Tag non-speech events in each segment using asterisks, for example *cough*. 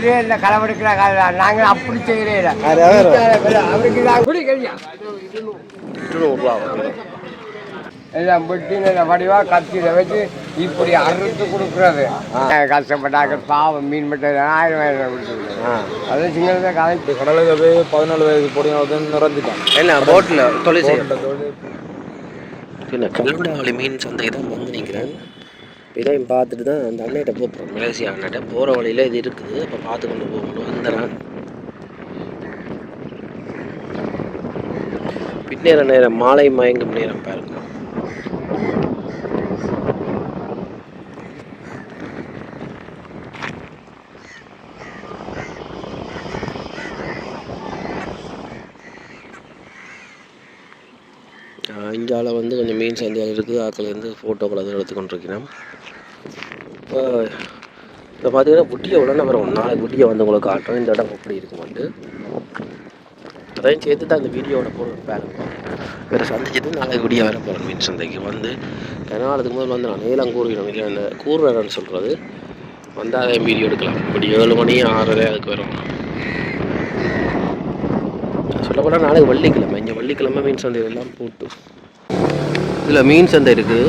இதே இந்த களவெடுக்கிற கால நாங்கள் அப்படி. அவருக்கு நான் குடி கல்யா. இருநூறுவா எல்லாம் வெட்டி நல்ல வடிவா கத்தியில வச்சு இப்படி அறுத்து கொடுக்குறது. கஷ்டப்பட்டாக்க பாவம் மீன் மட்டும் ஆயிரம் ஆயிரம் கொடுத்துருக்கோம் ஆ. அது சிங்களத்தை கதை கடலுக்கு போய் பதினாலு வயது பொடியாக நிறந்துட்டான் என்ன போட்டில் தொழில் இல்லை கல்லுடாவளி மீன் சந்தைக்கு தான் வந்து நிற்கிறேன் இதையும் பார்த்துட்டு தான் அந்த அண்ணகிட்ட போகிறோம் மலேசியா அண்ணகிட்ட போகிற வழியில் இது இருக்குது. அப்போ பார்த்து கொண்டு போகணும். வந்துடுறான் பின்னேற நேரம் மாலை மயங்கும் நேரம் பாருங்க. இந்தியாவில் வந்து கொஞ்சம் மீன் சந்தைகள் இருக்குது. ஆக்கள் வந்து ஃபோட்டோக்கள் அதை இப்போ இந்த பார்த்தீங்கன்னா குட்டியை உடனே ஒரு நாளைக்கு குட்டியை வந்து உங்களுக்கு காட்டுறோம் இந்த இடம் எப்படி இருக்குமான்ட்டு அதையும் சேர்த்து தான் இந்த வீடியோவோட போகிற பாருங்க வேறு சந்திச்சுட்டு நாளைக்கு குடியாக வேறு போகிறேன் மீன் சந்தைக்கு. வந்து ஏன்னா முதல் வந்து நான் நீளம் கூறுகிறோம் இல்லை அந்த கூறுறேன்னு சொல்கிறது வந்தால் அதையும் வீடியோ எடுக்கலாம். இப்படி ஏழு மணி ஆறரை அதுக்கு வரும். சொல்லப்போனால் நாளைக்கு வெள்ளிக்கிழமை. இங்கே வெள்ளிக்கிழமை மீன் சந்தை எல்லாம் போட்டு. இதில் மீன் சந்தை இருக்குது.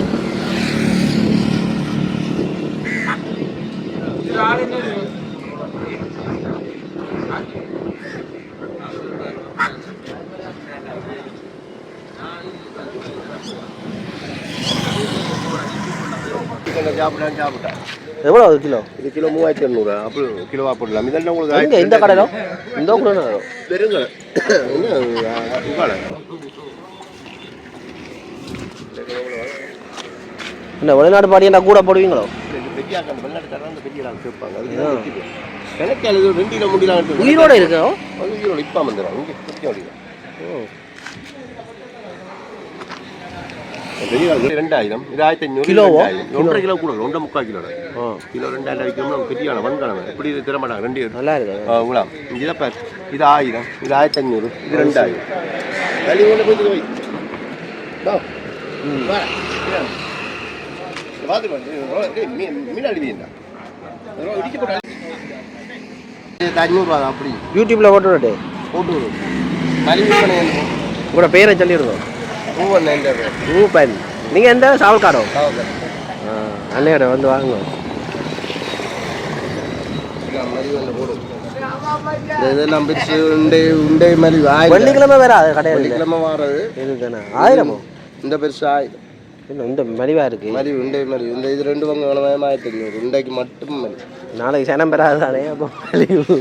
சாப்பிட்டேன் எவ்வளோ கிலோ? இது கிலோ மூவாயிரத்தி இரநூறு அப்படி கிலோவா போடலாம். இதெல்லாம் உங்களுக்கு எங்கே இந்த கடையில? இந்த கூட பெருங்கடை. என்ன என்ன வெளிநாடு பாடியா கூட போடுவீங்களோ? பெரிய ஆட்கள் வெள்ளாட்டு தராங்க பெரிய ஆள் ரெண்டாயிரம் இது ஆயிரத்தி ஐநூறு கிலோவோ? ஒன்றரை கிலோ கூட ஒன்றரை முக்கால் கிலோ கிலோ ரெண்டாயிரம் விற்கணும் பெரிய வன்கிழமை எப்படி இது தர மாட்டாங்க ரெண்டு நல்லா இருக்கு? உங்களா இதை பார். இது ஆயிரம் இது ஆயிரத்தி ஐநூறு இது ரெண்டாயிரம். தள்ளி கொண்டு போய் போய். யூடியூப்பில் போட்டு? உங்களோட பேரை சொல்லிடுங்க பூவண்ண எந்த பேர்? ரூபன் நீங்கள் எந்த சாவல்காரோ? காவல்காரன். அண்ணையோட வந்து வாங்க எல்லாம் மாதிரி வந்து போடு. இந்த இதெல்லாம் பிரிச்சு உண்டை உண்டை மாதிரி வெள்ளிக்கிழமை வேற அது கிடையாது வெள்ளிக்கிழமை வாரது. இதுதானே ஆயிரமோ? இந்த பெருசு ஆயிரம். இல்லை இந்த மலிவா இருக்கு. மாதிரி உண்டை மாதிரி இந்த இது ரெண்டு பங்கு ஆயிரத்தி ஐநூறு உண்டைக்கு மட்டும் நாளைக்கு சனம் பெறாதானே அப்போ மலிவு.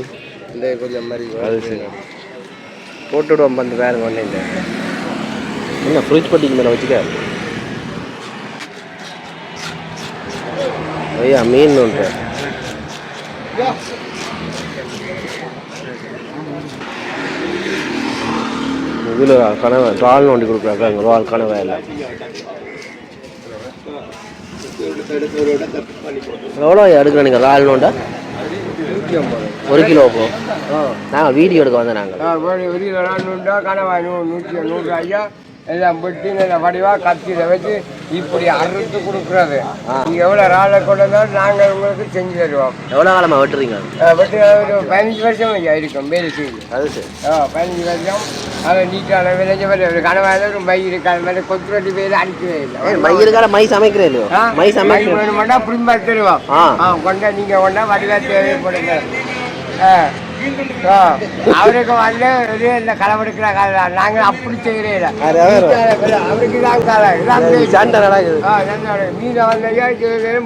உண்டை கொஞ்சம் மாதிரி போட்டு விடுவோம் வந்து வேறு ஒன்றும் இல்லை. என்ன ஃப்ரிட்ஜ் பட்டிக்கு மேலே வச்சுக்க. ஐயா மீன் ஒன்று இதில் கனவை ரால் நோண்டி கொடுக்குறாங்க அங்கே ரால் கனவை இல்லை. எவ்வளோ எடுக்கிறோம் நீங்கள் ரால் நோண்டா? ஒரு கிலோ போ. நாங்கள் வீடியோ எடுக்க வந்தோம் நாங்கள் எல்லாம் வெட்டி நல்ல வடிவா கத்தியில வச்சு இப்படி அறுத்து கொடுக்குறது. நீங்கள் எவ்வளோ ராளை கொண்டு வந்தாலும் நாங்கள் உங்களுக்கு செஞ்சு தருவோம். எவ்வளோ காலமாக வெட்டுறீங்க? வெட்டி ஒரு பதினஞ்சு வருஷம் இருக்கும் வேலை செய்யுது அது சரி. ஆ பதினஞ்சு வருஷம். அதை நீட்டான விளைஞ்ச மாதிரி ஒரு கனவாயில் ஒரு மை இருக்கு அது மாதிரி கொத்து ரொட்டி வேலை அடிக்கவே இல்லை. மை இருக்கார மை சமைக்கிறேன் மை சமைக்கிறேன் வேணுமாட்டா புரிம்பா தருவோம். ஆ. கொண்டா நீங்க கொண்டா வடிவா தேவைப்படுங்க. ஆ. அவருக்கு வந்து இது இந்த களவெடுக்கிற நாங்கள் அப்படி செய்கிறேன். அவருக்கு தான் பேச்சு. சண்டை நடக்குது. மீனை வந்து ஐயா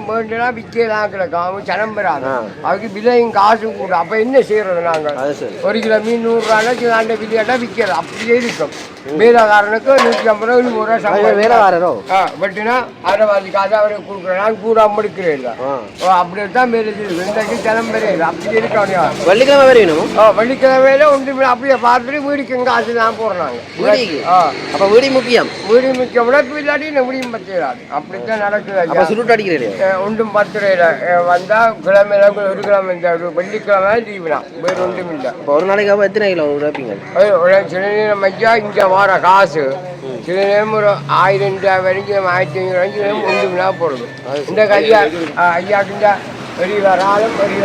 வேண்டுனா விற்கலாம் கிடக்கும். அவங்க. அதுக்கு விலையும் காசும் கூட அப்போ என்ன செய்யறது நாங்கள் ஒரு கிலோ மீன் நூறுரூவானா சிலாண்ட விலையாட்டா விற்கிறது. அப்படியே இருக்கும். வேலைக்காரனுக்கு நூற்றி ஐம்பது ரூபா நூறு ரூபா சம்பளம். வேலை வாரோ ஆ வெட்டினா அதை வாங்கி காசை அவருக்கு கொடுக்குறேன் கூட முடிக்கிறேன் ஓ அப்படி தான் மேலே வெண்டைக்கு கிளம்புறே அப்படி இருக்கணும் வெள்ளிக்கிழமை வர வேணும்? ஓ வெள்ளிக்கிழமையில ஒன்று அப்படியே பார்த்துட்டு வீடுக்கு காசு தான் போடுறாங்க. வீடிக்கு? ஆ. அப்போ வீடி முக்கியம்? வீடு மிக்க உழைப்பு இல்லாட்டி இந்த முடியும் பத்திராது அப்படித்தான் நடக்குது. சுருட்டு அடிக்கிறீங்க அஹ் ஒன்றும் பத்து ரூபாயில வந்தால் கிழமையில ஒரு கிழமை இந்த ஒரு வெள்ளிக்கிழமை லீவு தான் வேறு ஒன்றும் இல்லை. ஒரு நாளைக்கு எத்தனை கிலோ உழைப்பீங்க? சில நேரம் ஐயா இங்கே வர காசு. சில நேரம் ஒரு ஆயிரம் ரூபாய் வரைக்கும் ஆயிரத்தி ஐநூறு வரைக்கும் ஒன்றுமில்லா போடுது. இந்த ஐயா ஐயாக்கு இந்த பெரிய ஆளும் பெரிய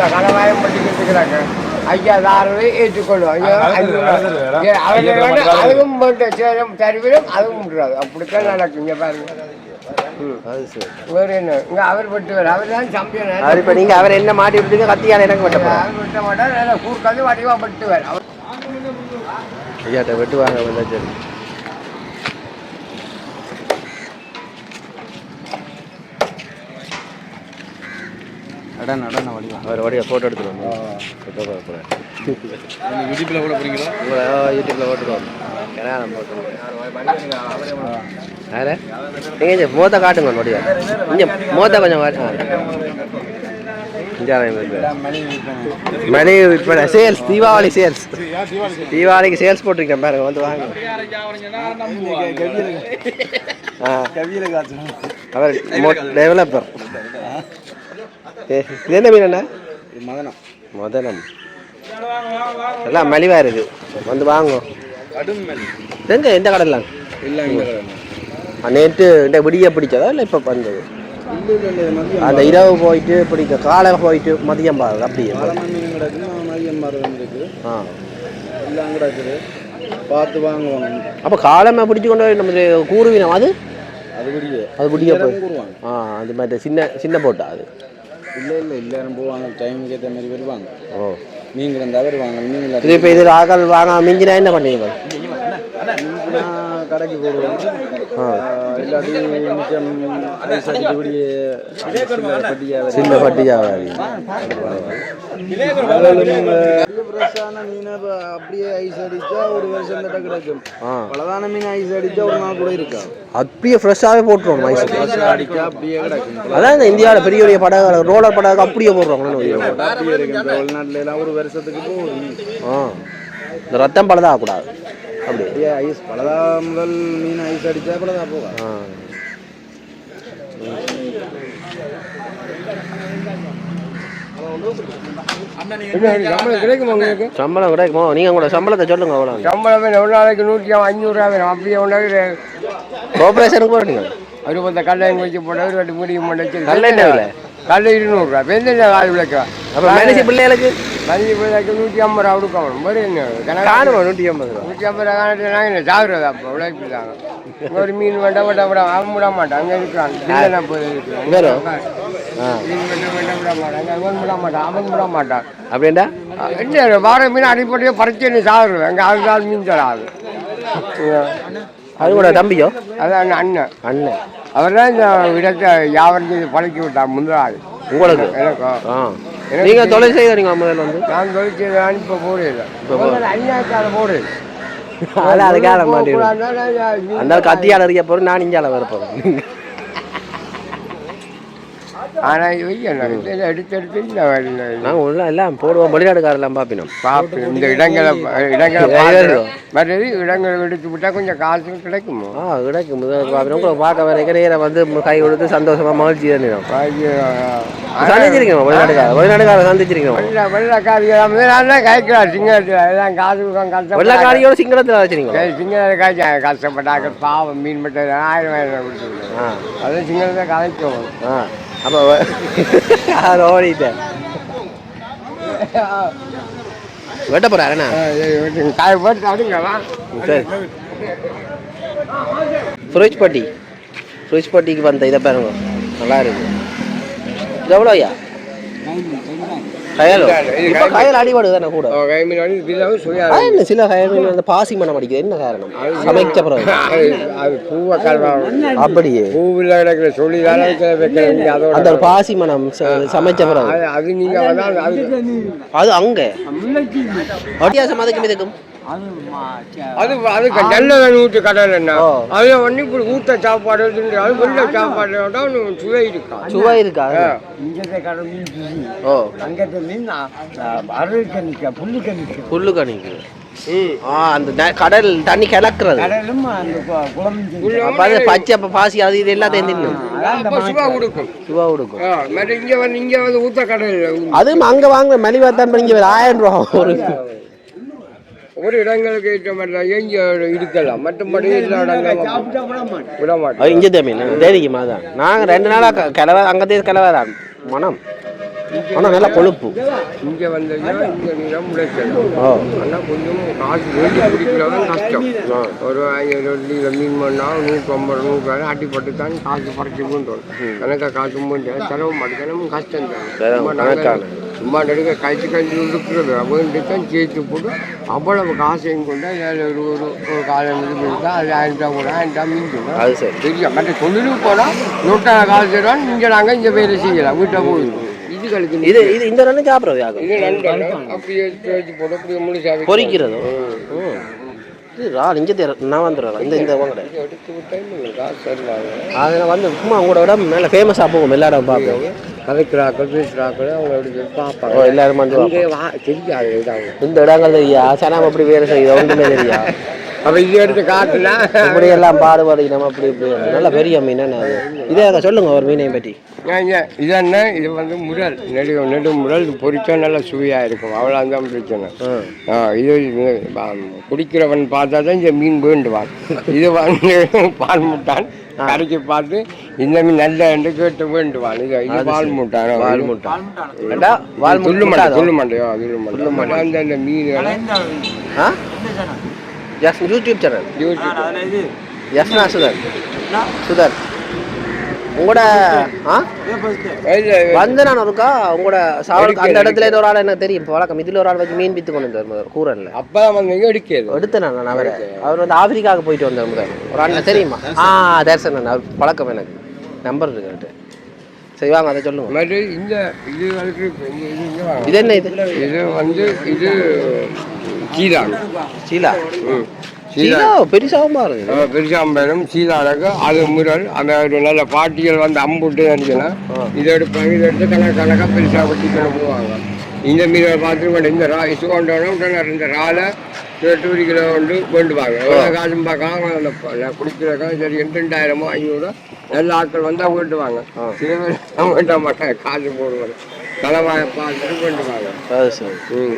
ஐயா தாரவை ஏற்றுக்கொள்வோம் ஐயா, ஐநூறு ரூபா. ஏ, அவங்க அதுவும் சேரும் தருவிலும் அதுவும் விட்டுறாது அப்படித்தான் நடக்கும். இங்க பாருங்க. வேற என்ன? இங்க அவர் வெட்டுவார் அவர் தான் சம்பியன். அவர் இப்போ நீங்கள் அவர் என்ன மாட்டி விட்டுங்க கத்தியால் எனக்கு வெட்ட போகிறோம் அவர் வெட்ட மாட்டார் கூர்க்காது வடிவா வெட்டுவார் அவர் ஐயாட்ட வெட்டுவாங்க வந்தா சரி அடன் அடன் வடிவா. அவர் வடிவா ஃபோட்டோ எடுத்துட்டு வந்து ஃபோட்டோ பார்க்குறேன் யூடியூப்ல கூட போறீங்களா? உங்களை யூடியூப்பில் ஓட்டுருவோம் ஏன்னா நம்ம போட்டுருவோம் வேறு நீங்கள் மோத்த காட்டுங்க இங்கே மோத்த கொஞ்சம் காட்டுங்க மணி விற்பனை சேல்ஸ் தீபாவளி சேல்ஸ் தீபாவளிக்கு சேல்ஸ் போட்டிருக்கேன் பாருங்க வந்து வாங்க அவர் டெவலப்பர் இது என்ன மீன். என்ன மதனம் எல்லாம் மலிவாக இருக்கு வந்து வாங்க கடும் மெல் எங்க எந்த கடையில் இல்லை நேற்று இந்த விடிய பிடிச்சதா? இல்லை இப்போ வந்தது? அந்த இரவு போயிட்டு பிடிக்க காலை போயிட்டு மதியம் பாருங்க அப்படியே கிடக்கு மதியம் இருக்கு ஆ. எல்லாம் கிடக்குது பார்த்து வாங்குவாங்க அப்போ காலமே பிடிச்சி கொண்டு போய் நம்ம கூறுவினம் அது? அது விடிய அது விடிய போய். ஆ அது மாதிரி சின்ன சின்ன போட்டா அது. இல்லை இல்லை எல்லாரும் போவாங்க. டைமுக்கு ஏற்ற மாதிரி வருவாங்க. ஓ. நீங்கள் இருந்தால் வருவாங்க நீங்கள் இப்போ இதில் ஆக்கள் வாங்க மிஞ்சினா என்ன பண்ணுவீங்க? நான் கடைக்கு இல்லாட்டி மிச்சம் பட்டியாக சின்ன பட்டியாக ஃப்ரெஷ்ஷான மீனை இப்ப அப்படியே ஐஸ் அடிச்சா ஒரு வருஷம் கிடக்கும். பலதான மீன் ஐஸ் அடிச்சா ஒரு நாள் கூட இருக்கா அப்படியே ஃப்ரெஷ்ஷாகவே போட்டுருவோம் ஐஸ் அடிச்சா. அப்படியே கிடக்கும். அதான் இந்த இந்தியாவில் பெரிய பெரிய படகு ரோலர் படகு அப்படியே போடுறாங்க வெளிநாட்டுல எல்லாம் ஒரு வருஷத்துக்கு இந்த ரத்தம் பலதாக ஆகக்கூடாது அப்படி அப்படியே ஐஸ் பலதா முதல் மீன் ஐஸ் அடிச்சா பலதா போகா ஆ. சம்பளம் கிடைக்குமா உங்களுக்கு? சம்பளம் கிடைக்குமோ? நீங்கள் உங்களோட சம்பளத்தை சொல்லுங்க அவ்வளோ சம்பளம் ஒரு நாளைக்கு நூற்றி ஐநூறுரூவா அப்படியே ஒன்றாவது கோஆப்ரேஷனுக்கு போகிறீங்க அறுபத்த கல்லையும் வச்சு போட ஒரு வாட்டி முடியும் பண்ணி கல்ல என்ன கல் இருநூறுரூவா வெந்தெண்ணெய் கால் விளக்கா அப்போ மனுஷி பிள்ளைகளுக்கு? மஞ்சள் பிள்ளைக்கு நூற்றி ஐம்பது ரூபா கொடுக்கணும். மாதிரி என்ன காணுமா நூற்றி ஐம்பது ரூபா? நூற்றி ஐம்பது ரூபா காணட்டு நாங்கள் என்ன? சாகுறது அப்போ உழைப்பு தாங்க ஒரு மீன் வேண்டாம் வேண்டாம் விட அவன் விட மாட்டான். அங்கே இருக்கிறான். சின்ன போய் இருக்கிறான் வேணும் ஆ. மீன் வேண்டாம் வேண்டாம் விட மாட்டான். அங்கே அவன் விட மாட்டான். அவன் விட மாட்டான். அப்படின்டா என்ன? வார மீன் அடிப்படையே பறிச்சு நீ சாகுறது? அங்கே அதுதான் மீன் தராது. அது கூட தம்பியோ? அதான் அண்ணன் அண்ணன். அவர் தான் இந்த இடத்தை யாவரையும் பழக்கி விட்டார் முதலாளி உங்களுக்கு? எனக்கும் நீங்கள் தொழில் செய்கிறீங்க முதல்ல வந்து? நான் தொழிற்சி இப்போ போடுறது அநியாயத்தால் போடுறது அது அதுக்காக மாட்டேன் அந்த கத்தியால் அறிய போகிறேன் நான் இஞ்சால வர போகிறேன் ஆனால் இது என்ன இதில் எடுத்து எடுத்து இந்த நாங்கள் உள்ள எல்லாம் போடுவோம் வெளிநாடுக்காரெல்லாம் பார்ப்பினோம் பார்ப்போம் இந்த இடங்களை இடங்களை மற்றது இடங்களை எடுத்து விட்டால் கொஞ்சம் காசு கிடைக்குமோ? ஆ கிடைக்கும். பார்ப்பினோம் உங்களை பார்க்க வரைக்கும் நேரம் வந்து கை கொடுத்து சந்தோஷமாக மகிழ்ச்சி தான் சந்திச்சிருக்கோம் வெளிநாடுக்கார வெளிநாடுக்கார சந்திச்சிருக்கோம்? காய்க்கிறார் சிங்கத்தில். எல்லாம் காசு கஷ்டம் வெள்ளக்காரியோட சிங்களத்தில் வச்சுருக்கீங்க சிங்களத்தில் காய்ச்சி கஷ்டப்பட்டாக்க பாவம் மீன் மட்டும் ஆயிரம் ஆயிரம் கொடுத்துருக்கேன் ஆ. அது சிங்களத்தை கலைக்கும் ஆ. அப்போ அது ஓடிட்டேன் வெட்ட அப்படிங்களா சரி ஃப்ரிட்ஜ் பட்டி பட்டிக்கு வந்த இதை பாருங்க. நல்லா இருக்கு. எவ்வளோ ஐயா கயலோ இப்போ கயல் தானே கூட? என்ன சில பாசி மனம் அடிக்குது. என்ன காரணம்? சமைச்ச பிறகு. அது பூவை கல்வா. அப்படியே. பூவில் கிடக்கிற சொல்லி அந்த பாசி மனம் ச- சமைச்ச பிறகு. அது- அது நீங்க வந்து அது அது அங்கே. வித்தியாசம் அதுக்கும் இதுக்கும் அது அது நல்ல ஊற்று கடல் என்ன? ஓ. அது வந்து இப்படி ஊத்த சாப்பாடு அது வெள்ள சாப்பாடு விட்டா ஒன்று சுவை இருக்கா? சுவை இருக்கா? இங்கே கடல் மீன் ஓ. அங்கത്തെ மீன் அருளுக்கு நிற்க புல்லுக்கு நிற்க புல்லு கணிக்கு. அந்த கடல் தண்ணி அது பச்சை அப்ப பாசி அது இது எல்லாத்தையும் சுவா கொடுக்கும். இங்கே வந்து இங்கே வந்து ஊத்த கடல். அதுவும் அங்க வாங்க மலிவா தான் இங்க ஆயிரம் ரூபா ஒரு ஒரு இடங்களுக்கு ஏற்ற மாதிரி தான் எங்க இருக்கலாம். மற்றபடி விட மாட்டோம். அது இங்க தமிழ் தெரியுமா அதான் நாங்க ரெண்டு நாளா க- கிளவ அங்கத்தே கிளவ தான் மனம். ஆனால் நல்லா கொழுப்பு. இங்கே வந்தீங்கன்னா இங்கே நீங்கள் முளைக்கலாம் ஓ. ஆனால் கொஞ்சம் காசு வேண்டி பிடிக்கிறவங்க கஷ்டம். ஒரு ஐநூறு மீன் பண்ணால் நூற்றி ஐம்பது நூறு அட்டிப்பட்டு தான் காசு பறிச்சு கொண்டோம் கணக்காக காசு செலவு மாட்டேன் கஷ்டம் தான். சும்மா நடுக்க கழிச்சு கழிச்சு வேண்டி தான் சேர்த்து போட்டு அவ்வளவு காசையும் கொண்டு ஒரு ஒரு காலம் இருந்தால் அது ஆயிரம் ரூபா கூட ஆயிரம் ரூபா மீன் அது சரி. தெரியும் மற்ற தொழிலுக்கு போனால் நூற்றாண்டு காசு தருவான் இங்கே நாங்கள் இங்கே வேலை செய்யலாம் வீட்டை போயிடும் இது கழிச்சு இது இது இந்த ரெண்டு சாப்பிட்றது ஆகும் இது நண்டு அப்படியே போட்டு அப்படியே முழுசா வைக்க- பொரிக்கிறதோ ம். இது ரா இங்கே தேர நான் வந்துடுறேன் இந்த இந்த வாங்கட அதில் வந்து சும்மா இடம் மேலே ஃபேமஸாக போகும் எல்லா இடம் பார்ப்போம். கதைக்கிறாக்கள் பேசுகிறாக்கள் அவங்க ஓ பார்ப்பாங்க. எல்லாரும் தெரியாது இந்த இடங்கள் தெரியா? சனம் அப்படி வேறு செய்யுது ஒன்றுமே தெரியா? அப்போ இது எடுத்து காட்டுனா. இப்படி எல்லாம் பாடுபாடு அப்படி இப்படி நல்ல பெரிய மீன் அது? இதே சொல்லுங்க ஒரு மீனையும் பற்றி. இது என்ன? இது வந்து முரல். நெடு நெடு முரல். பொரிச்சா நல்லா சுவையாக இருக்கும். அவ்வளோதான் பிரச்சனை. ஆ. இது குடிக்கிறவன் பார்த்தா தான் இந்த மீன் வேண்டுவான். இது வந்து *laughs* பால் முட்டான். கரைச்சி பார்த்து இந்த மீன் நல்ல என்று கேட்டு வேண்டுவான். இது இது பால் முட்டான். வால் முட்டான். வால் துள்ளு மண்டை? துள்ளு மண்டையோ துள்ளு மண்டை அந்த அந்த ஆ எஸ் யூடியூப் சேனல் யோசிச்சு எஸ்னா சுதர் சுதர் உங்களோட ஆ? வந்து நான் ஒருக்கா? உங்களோட சாவல் அந்த இடத்துல ஏதோ ஒரு ஆள் எனக்கு தெரியும். இப்போ வழக்கம். இதில் ஒரு ஆள் வச்சு மீன் வித்து கொண்டு வந்தார் முதல் கூரல்ல. அப்போ எடுக்கிறது எடுத்தேன் நான் அவரை. அவர் வந்து ஆப்பிரிக்காவுக்கு போயிட்டு வந்தார் முதல் ஒரு அண்ணன் தெரியுமா? ஆ தரிசனன் அவர் பழக்கம் எனக்கு. நம்பர் இருக்கு. சரி வாங்க அதை சொல்லுங்க. இந்த இது என்ன இது? இது வந்து இது சீதாங்க சீலா? ம். சீதா பெருசாகவும் பாருங்க பெருசாம்பரம் சீதாளுக்கு அது முரல் அந்த ஒரு நல்ல பாட்டிகள் வந்து அம்புட்டு அடிக்கலாம் இதை எடுப்பாங்க இதை எடுத்து கணக்கு கணக்காக பெருசாக வெட்டிக்கணும் போவாங்க. இந்த மீனை பார்த்து இந்த ரா இசு கொண்டோன்னா உடனே இந்த ராலை ஒரு கிலோ கொண்டு வேண்டுவாங்க. எவ்வளோ காசும் பார்க்கலாம் அந்த குடிக்கிறக்கா சரி ரெண்டாயிரமோ ஐநூறு நல்ல ஆட்கள் வந்தால் வேண்டுவாங்க. சில பேர் வேண்ட மாட்டாங்க காசு போடுவாங்க. தலைவாயை பார்த்துட்டு வேண்டுவாங்க அது சரி.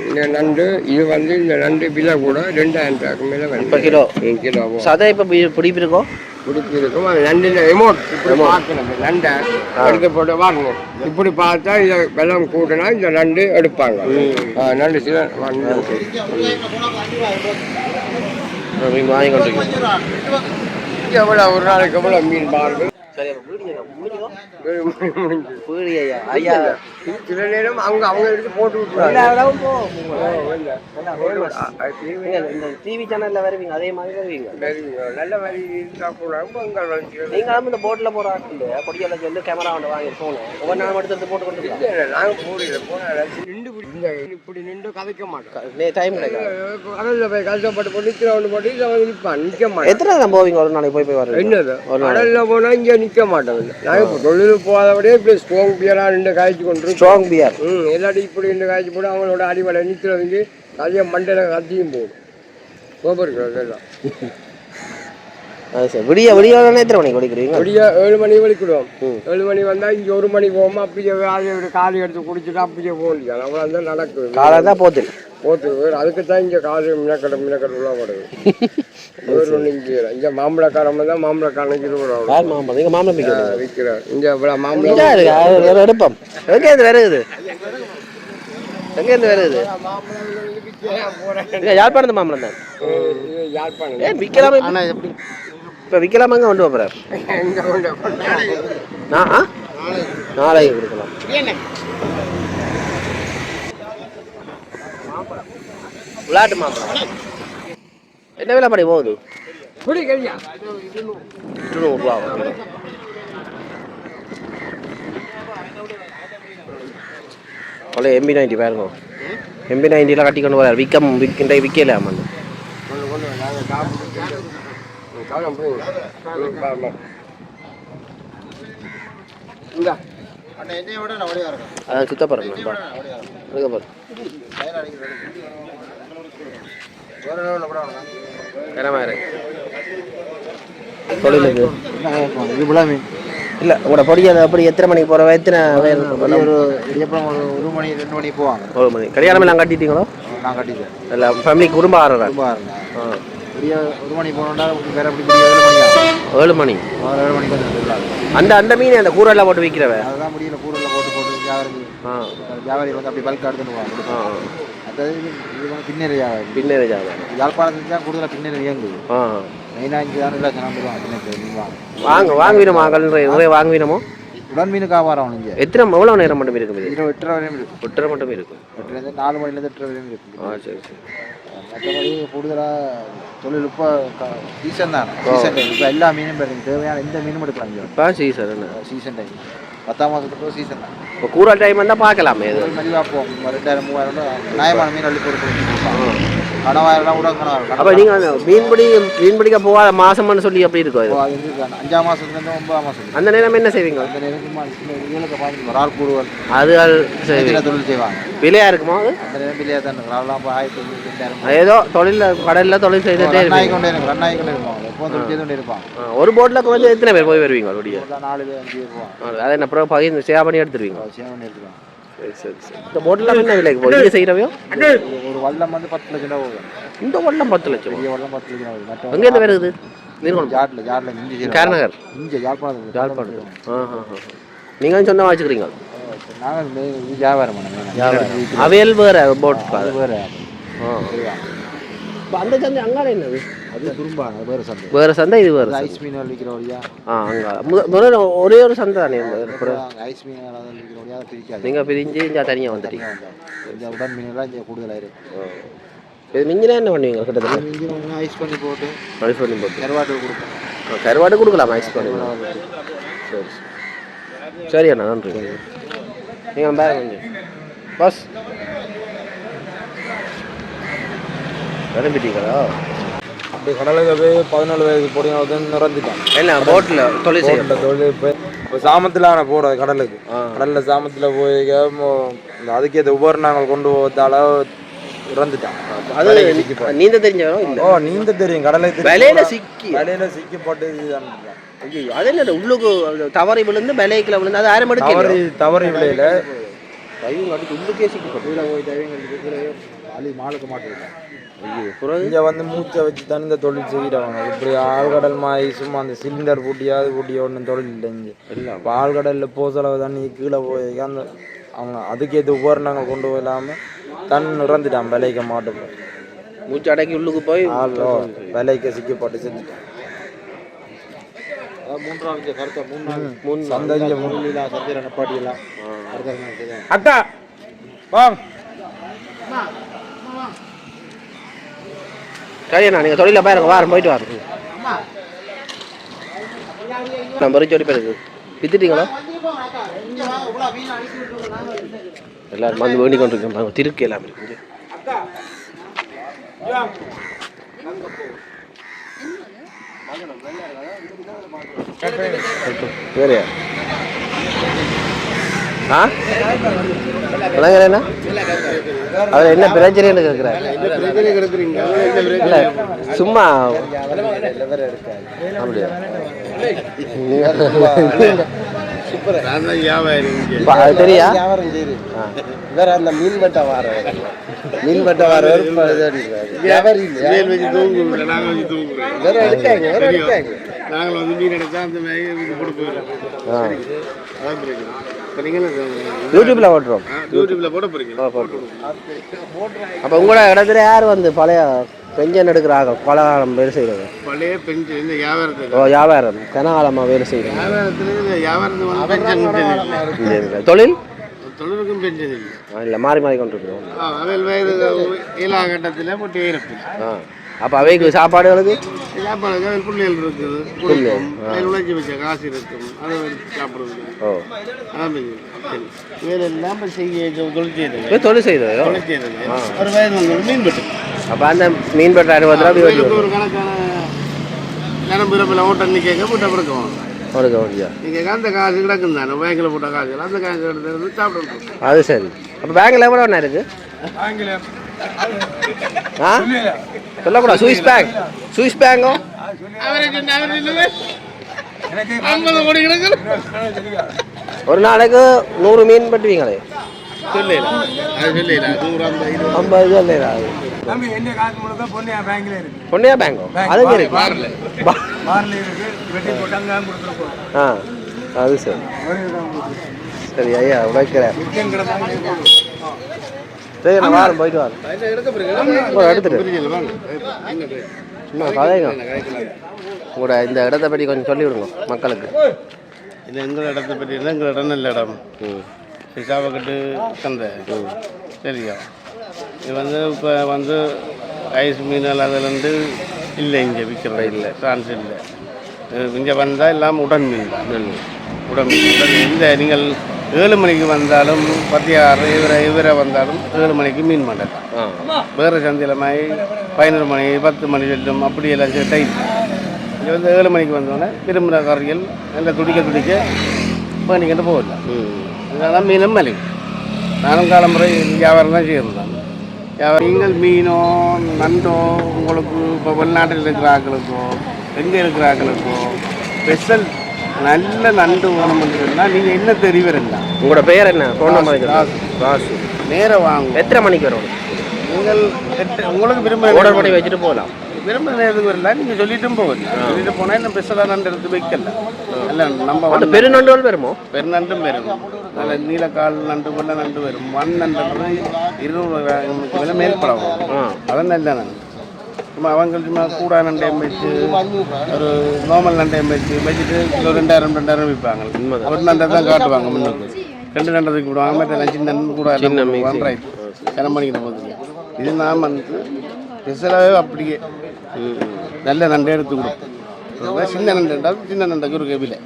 இந்த நண்டு இது வந்து இந்த நண்டு விலை கூட ரெண்டாயிரம் ரூபாய்க்கு மேலே இப்போ கிலோ? கிலோ சதை இப்போ பிடிப்பு இருக்கோ பிடிச்சிருக்கும் அது நண்டில் எமோட் இப்படி பார்க்கணும். நண்டை எடுத்து போட்டு பாருங்க இப்படி பார்த்தா இதை வெள்ளம் கூட்டினா இந்த நண்டு எடுப்பாங்க. நண்டு சில வாங்கி கொண்டிருக்கோம் எவ்வளோ ஒரு நாளைக்கு எவ்வளோ மீன் பாருங்க. சில நேரம் அவங்க அவங்க எடுத்து போட்டு விட்டுருவாங்க. டிவி சேனல்ல வருவீங்க அதே மாதிரி வருவீங்க. நல்ல வளர்ச்சி நீங்களும் இந்த போட்டில் போகிற ஆட்கள் கொடியால சொல்லி கேமரா ஒன்று வாங்கி ஃபோனு ஒவ்வொரு நாளும் எடுத்து போட்டு கொண்டு நாங்க போறீங்க போனா நின்று இப்படி நின்று கதைக்க மாட்டோம். டைம் கிடைக்காது கடல்ல போய் கஷ்டப்பட்டு போட்டு நிக்கிறவனு போட்டு வந்து நிற்க மாட்டான். எத்தனை போவீங்க ஒரு நாளைக்கு போய் போய் வருவீங்க? என்னது? கடல்ல போனா இங்க நிக்க மாட்டோம் நாங்க இப்போ தொழில் போகாதபடியே இப்படி ஸ்ட்ராங் பியரா நின்று காய்ச்சி கொண்டு ஸ்ட்ராங் பியர் ம் எல்லாத்தையும் இப்படி நின்று காய்ச்சி போட்டு அவங்களோட அடிவலை நிற்கிறவங்க கதையை மண்டையில கத்தியும் போடும். கோபர் எல்லாம் அது சரி. விடிய விடிய எத்தனை மணிக்கு குடிக்கிறீங்க விடிய ஏழு மணி வலிக்கிடுவோம். ஏழு மணி வந்தா இங்க ஒரு மணி போவோமா? அப்படியே அதை ஒரு காலி எடுத்து குடிச்சிட்டு அப்படியே போக முடியாது அவ்வளோ தான் நடக்குது. காலையில் தான் போத்து போத்து வேறு அதுக்கு தான் இங்கே காசு மினக்கடை மினக்கடை உள்ள படுது. வேறு ஒன்றும் இங்கே. இங்கே மாம்பழக்காரன் தான் மாம்பழக்காரனுக்கு ரூபா யார் மாம்பழம்? நீங்கள் மாம்பழம் பிடிக்கிறது விற்கிறார். இங்கே இவ்வளோ மாம்பழம் இங்கே வேற எடுப்போம். எங்கேருந்து வருகுது எங்கேருந்து வருகுது இல்லை யாழ்ப்பாணத்து மாம்பழம் தான். இது யாழ்ப்பாணம். ஏன் விற்கலாமா. இப்போ விற்கலாமாங்க கொண்டு போகிறார் எங்கே நான் நாளைக்கு கொடுக்கலாம். விளையாட்டு மாம்பழம் என்ன விலை படி போகுது? நூறுரூவா அவ்வளோ எம்பி நைன்ட்டி பாருங்க. எம்பி நைன்ட்டிலாம் கட்டி கொண்டு வரார். விற்க விற்கின்ற விற்கல இந்தா அதான் சுத்த பாருங்க அதுக்கு இருக்கு இது புலாமி இல்லை உங்களோட பொடிக்காத அப்படி எத்தனை மணிக்கு போகிறவ எத்தனை வேலை ஒரு ஒரு மணி ரெண்டு மணி போவாங்க ஒரு மணி கல்யாணம் நான் கட்டிட்டீங்களோ நான் கட்டிட்டேன் இல்லை ஃபேமிலி குடும்ப ஆடுறேன் ரொம்ப இருந்தேன் ஆ ஒரு மணி போனோம்னா வேற எப்படி விடிய ஏழு மணி ஏழு மணி ஒரு ஏழு மணிக்கு வந்து அந்த அந்த மீன் அந்த கூரெல்லாம் போட்டு விற்கிறவ அதுதான் முடியல கூடல போட்டு போட்டு ஜாகிரதை ஆ வியாபாரி வந்து அப்படி பல்க் எடுத்துன்னு பின்னேற ஜாதகம். யாழ்ப்பாணத்துக்கு தான் கூடுதலாக பின்னேறி இயங்குது. மெயினாக இங்கே தான் பின்னேறி மீன் வாங்க வாங்க வாங்குவீனமா நிறைய வாங்குவீனமோ உடன் மீனுக்கு வியாபாரம் இங்கே எத்தனை எவ்வளோ நேரம் மட்டும் இருக்கும் இது? இருபது எட்டரை வரையும் இருக்கு ஒட்டரை மட்டும் இருக்கும். எட்டுலேருந்து நாலு மணிலேருந்து எட்டரை வரையும் இருக்கு ஆ சரி சரி. மற்றபடி கூடுதலாக தொழில் இப்போ சீசன் தான். சீசன் டைம் இப்போ எல்லா மீனும் பாருங்க தேவையான எந்த மீனும் எடுக்கலாம் இப்போ சீசன் சீசன் டைம் பத்தாம் மாதத்துக்கு சீசன் தான். இப்போ கூற டைம் வந்தால் பார்க்கலாமே மலிவாக போவோம் ஒரு ரெண்டாயிரம் மூவாயிரம் நியாயமான மீன் அள்ளி போட்டு கணவாயிரம் கூட கணவாயிரம் அப்போ நீங்கள் அந்த மீன்பிடி மீன் பிடிக்க போகாத மாசம்னு சொல்லி அப்படி இருக்கும் அஞ்சாம் ஒன்பதாம் அந்த நேரம் என்ன செய்வீங்க? அந்த நேரம் இறால் கூடுவல் அது தொழில் செய்வாங்க. விலையா இருக்குமா அது? நேரம் தான் ஏதோ தொழிலில் கடலில் தொழில் செய்துட்டே ரன் ஆகி இருப்பீங்க. கொண்டே இருக்கும் ரன் ஆகி கொண்டே இருப்பாங்க. எப்போ தொழில் செய்து கொண்டே இருப்பாங்க. ஆ, ஒரு போட்டில் கொஞ்சம் எத்தனை பேர் போய் வருவீங்க? அப்படியே ஒரு நாலு பேர் அஞ்சு பேர் போவாங்க. அதை என்ன அப்புறம் பகிர்ந்து சேவ் பண்ணி எடுத்துருவீங்க? சேவ் பண்ணி எடுத்துருவாங்க. சரி சரி சரி. இந்த போட்டில் என்ன விலைக்கு போகுது? நீங்கள் செய்கிறவையோ ஒரு வல்லம் வந்து பத்து லட்சம் ரூபா போகும் இந்த போட்டில் பத்து லட்சம் பெரிய வல்லம் பத்து லட்சம் ரூபா போகும் வருது நீர்கொழும்பு ஜாட்டில் ஜாட்டில் இஞ்சி கேரநகர். இங்கே யாழ்ப்பாணத்தில். யாழ்ப்பாணம் ஆ ஆ நீங்கள் சொந்தமாக வச்சுக்கிறீங்க நாங்கள் இந்த இது வியாபாரம் பண்ணோம் அவையல் வேறு போட் வேறு. ஆ. அந்த சந்தை அங்கால என்னது? வேறு சந்தை. இது வேறு ஐஸ் மீன் விற்கிற வழியா ஆ அங்கே முதல்ல ஒரே ஒரு சந்தை தானே ஐஸ் மீன் நீங்கள் பிரிஞ்சு இங்கே தனியாக வந்துட்டீங்க. இந்த உடன் மீன்லாம் இங்கே கூடுதலாக இருக்கு இது மிஞ்சினா என்ன பண்ணுவீங்க கிட்டத்தட்ட? இங்கே ஐஸ் பண்ணி போட்டு ஐஸ் பண்ணி போட்டு. கருவாட்டு கொடுப்போம். ஆ, கருவாடு கொடுக்கலாம் ஐஸ் பண்ணி. சரி சரி. சரி அண்ணா நன்றி. நீங்கள் பேக் கொஞ்சம். பஸ். கிளம்பிட்டீங்களா அப்படி கடலுக்கு போய் பதினாலு வயது பொடியாக நிறந்துட்டான் என்ன போட்டில் தொழில் செய்ய போட்டில் தொழில் இப்போ இப்போ சாமத்தில் நான் போடுறது கடலுக்கு. கடலில் சாமத்தில் போய் இந்த அதுக்கேற்ற உபகரணங்கள் கொண்டு போகிறதால இறந்துட்டான். அது நீந்த தெரிஞ்சவரும் இல்லை? ஓ நீந்த தெரியும். கடலுக்கு. விலையில சிக்கி. வலையில சிக்கப்பட்டு ஐயோ அது என்ன உள்ளுக்கு தவறி விழுந்து விலைக்குள்ள விழுந்து அது யாரும் எடுக்கல தவறி தவறி விலையில ஐயோ அடிச்சு உள்ளுக்கே சிக்கப்பட்டு போய் டைவிங் அழி மாலுக்கு மாட்டிருக்கேன் இங்கே வந்து மூச்சை வச்சு தான் இந்த தொழில் செய்கிறவங்க இப்படி ஆழ்கடல் மாய் சும்மா அந்த சிலிண்டர் பூட்டியாவது பூட்டி ஒன்றும் தொழில் இல்லை இங்கே. இப்போ ஆழ்கடலில் போசளவு தண்ணி கீழே போய் அந்த அவங்க அதுக்கேற்ற உபகரணங்கள் கொண்டு போயிடாமல் தன் இறந்துட்டான் விலைக்க மாட்டோம் மூச்சு அடக்கி உள்ளுக்கு போய் ஆளோ விலைக்கு சிக்கப்பட்டு செஞ்சுட்டான். மூன்றாவது கருத்தை மூணு மூணு மூணுலாம் சந்தையில் நப்பாட்டியெல்லாம் அடுத்த அக்கா வாங்க. சரிண்ணா நீங்கள் தொழில பாருங்க வாரம் போயிட்டு வாரம் நான் பறிச்சு ஓடி போயிருக்கு வித்துட்டீங்களா? எல்லாரும் வந்து வேண்டி கொண்டு இருக்கோம் திருக்கு எல்லாம் இருக்கு. வேறையா? ஆ? என்ன? அதில் என்ன பிரச்சனைன்னு கேட்குறேன் இல்லை சும்மா அப்படியா? தெரியா? வேற அந்த மீன் வெட்ட வார மீன் வெட்ட வார வியாபாரி வேற எடுக்காங்க வேற எடுக்காங்க நாங்கள் வந்து மீன் எடுத்தா அந்த மாதிரி யூடியூப்ல ஓட்டுறோம். யூடியூப்பில் போட போகிறீங்க அப்போ உங்களோட இடத்துல யார் வந்து பழைய பெஞ்சன் எடுக்கிறாங்க பலகாலம் வேலை செய்கிறது பழைய பெஞ்சு இந்த வியாபாரத்துக்கு ஓ வியாபாரம். கனகாலமாக வேலை செய்கிறாங்க வியாபாரத்தில் வியாபாரத்துக்கு தொழில்? தொழிலுக்கும் பென்ஷன் இல்லை. இல்லை மாறி மாறி கொண்டு இருக்கிறோம் ஆ, அவையில் வயது ஏழா கட்டத்தில் போட்டு இருப்பேன் ஆ. அப்போ அவைக்கு சாப்பாடுகளுக்கு? சாப்பாடுக்கு அதில் பிள்ளைகள் இருக்குது. அதில் உழைச்சி வச்ச காசு இருக்கும். அதை சாப்பிடுறது ஓ. வேலை இல்லாமல் செய்ய தொழில் செய்யுது இப்போ தொழில் செய்தோ தொழில் செய்யுது ஒரு வயது வந்து மீன் பெட்டு அப்போ அந்த மீன் பெட்ட அறுபது ரூபா ஒரு கணக்கான நரம்பு ரப்பில் ஓட்டம் நிற்க போட்டு முடியா நீங்கள் அந்த காசு கிடக்கும் தானே. பேங்கில் போட்ட காசு அந்த காசு எடுத்து வந்து சாப்பிடணும் அது சரி. அப்போ பேங்கில் எவ்வளோ ஒன்றா இருக்கு? ஆ? சொல்லக்கூடாது. சுவிஸ் பேங்க் சுவிஸ் பேங்கோ ஐம்பது கோடி கிடக்கு ஒரு நாளைக்கு நூறு மீன் பட்டுவீங்களே ஐம்பது பொன்னையா பேங்கோ? அதுக்கு இருக்கு. பா- பார்ல இருக்கு. வெட்டி போட்டாங்க கொடுத்துருக்கோம் ஆ அது சரி. சரி ஐயா உழைக்கிறேன். சரி நான் வாரம் போயிட்டு வரேன். எடுத்துட்டு. சும்மா கதைங்க உங்களோட இந்த இடத்த பற்றி கொஞ்சம் சொல்லி விடுங்க மக்களுக்கு. இது எங்கள் இடத்தை பற்றி எங்கள் இடம் நல்ல இடம். ம். பிசாவக்கட்டு சந்தை சரியா? இது வந்து இப்போ வந்து ஐஸ் மீன் அதுலேருந்து இல்லை இங்கே விற்கிறது இல்லை. சான்ஸ் இல்லை. இங்கே வந்தால் எல்லாம் உடன் மீன் தான். உடன் மீன். இந்த நீங்கள் ஏழு மணிக்கு வந்தாலும் பத்தியாறு இவரை இவரை வந்தாலும் ஏழு மணிக்கு மீன் மாட்டேன் வேறு சந்தையில் மாதிரி பதினொரு மணி பத்து மணி செல்லும் அப்படி எல்லாம் டைம் இங்கே வந்து ஏழு மணிக்கு வந்தோடனே விரும்புகிற கறிகள் நல்லா துடிக்க துடிக்க பண்ணிக்கிட்டு போகல. இதெல்லாம் மீனும் மலிவு. நானும் காலமுறை வியாபாரம் தான் செய்யணும் நீங்கள் மீனோ நண்டோ உங்களுக்கு இப்போ வெளிநாட்டில் இருக்கிற ஆக்களுக்கோ எங்கே இருக்கிற ஆக்களுக்கோ ஸ்பெஷல் நல்ல நண்டு வேணும்னு சொன்னால் நீங்கள் என்ன தெரிவிறீங்க உங்களோட பெயர் என்ன? Phone number Rasu. நேராக வாங்க. எத்தனை மணிக்கு வரும்? நீங்கள் உங்களுக்கு விரும்ப ஆர்டர் பண்ணி வச்சுட்டு போகலாம். விரும்புகிற நேரத்துக்கு வரல நீங்கள் சொல்லிட்டும் போகல சொல்லிட்டு போனால் இன்னும் ஸ்பெஷலாக நண்டு எடுத்து வைக்கல. இல்லை நம்ம வந்து பெருநண்டுகள் வருமோ? பெருநண்டும் வரும். நல்ல நீலக்கால் நண்டு வெள்ள நண்டு வரும். மண் நண்டு இருநூறு விலை மேற்படம் ஆ. அதான் நல்ல நண்டு சும்மா அவங்க சும்மா கூடா நண்டையும் வச்சு ஒரு நார்மல் நண்டையும் வச்சு வச்சுட்டு கிலோ ரெண்டாயிரம் ரெண்டாயிரம் விற்பாங்க ஒரு நண்டை தான் காட்டுவாங்க முன்னுக்கு. ரெண்டு நண்டை தூக்கி விடுவாங்க மற்ற சின்ன கூட mix. ரைட் கிளம்பணிக்கிற போது. இது நான் வந்து ஸ்பெஷலாகவே அப்படியே. நல்ல நண்டை எடுத்து கொடுப்போம். சின்ன நண்டு என்றால் சின்ன நண்டுக்கு ஒரு விலை.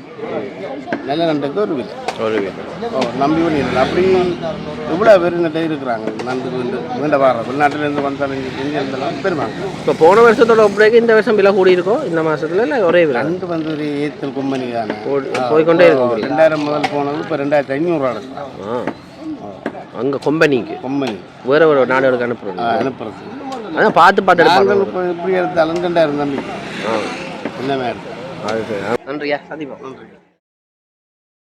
நல்ல நண்டுக்கு ஒரு விலை. ஒரு ஓ நம்பி பண்ணிடலாம் அப்படி இவ்வளோ பேர் நட்டை இருக்கிறாங்க. நண்டு வேண்டு வேண்ட வார வெளிநாட்டிலேருந்து வந்தாலும் இங்கே இருந்தாலும் பெருமாங்க இப்போ போன வருஷத்தோட ஒப்படைக்கு இந்த வருஷம் விலை கூடி இருக்கும் இந்த மாசத்துல இல்லை ஒரே விலை? நண்டு வந்து ஒரு ஏத்தல் கும்பனி தானே. போய்க்கொண்டே இருக்கும். விலை. ரெண்டாயிரம் முதல் போனது இப்போ ரெண்டாயிரத்தி ஐநூறுரூவா ஆ. அங்கே கொம்பனிக்கு கொம்பனி வேற ஒரு நாடுகளுக்கு அனுப்புறது. அனுப்புறது. அதான் பார்த்து பார்த்து இப்படி எடுத்தாலும் ரெண்டாயிரம் தம்பி ஆ. என்னமே எடுத்து அது சரி. நன்றியா? சந்திப்போம். நன்றி.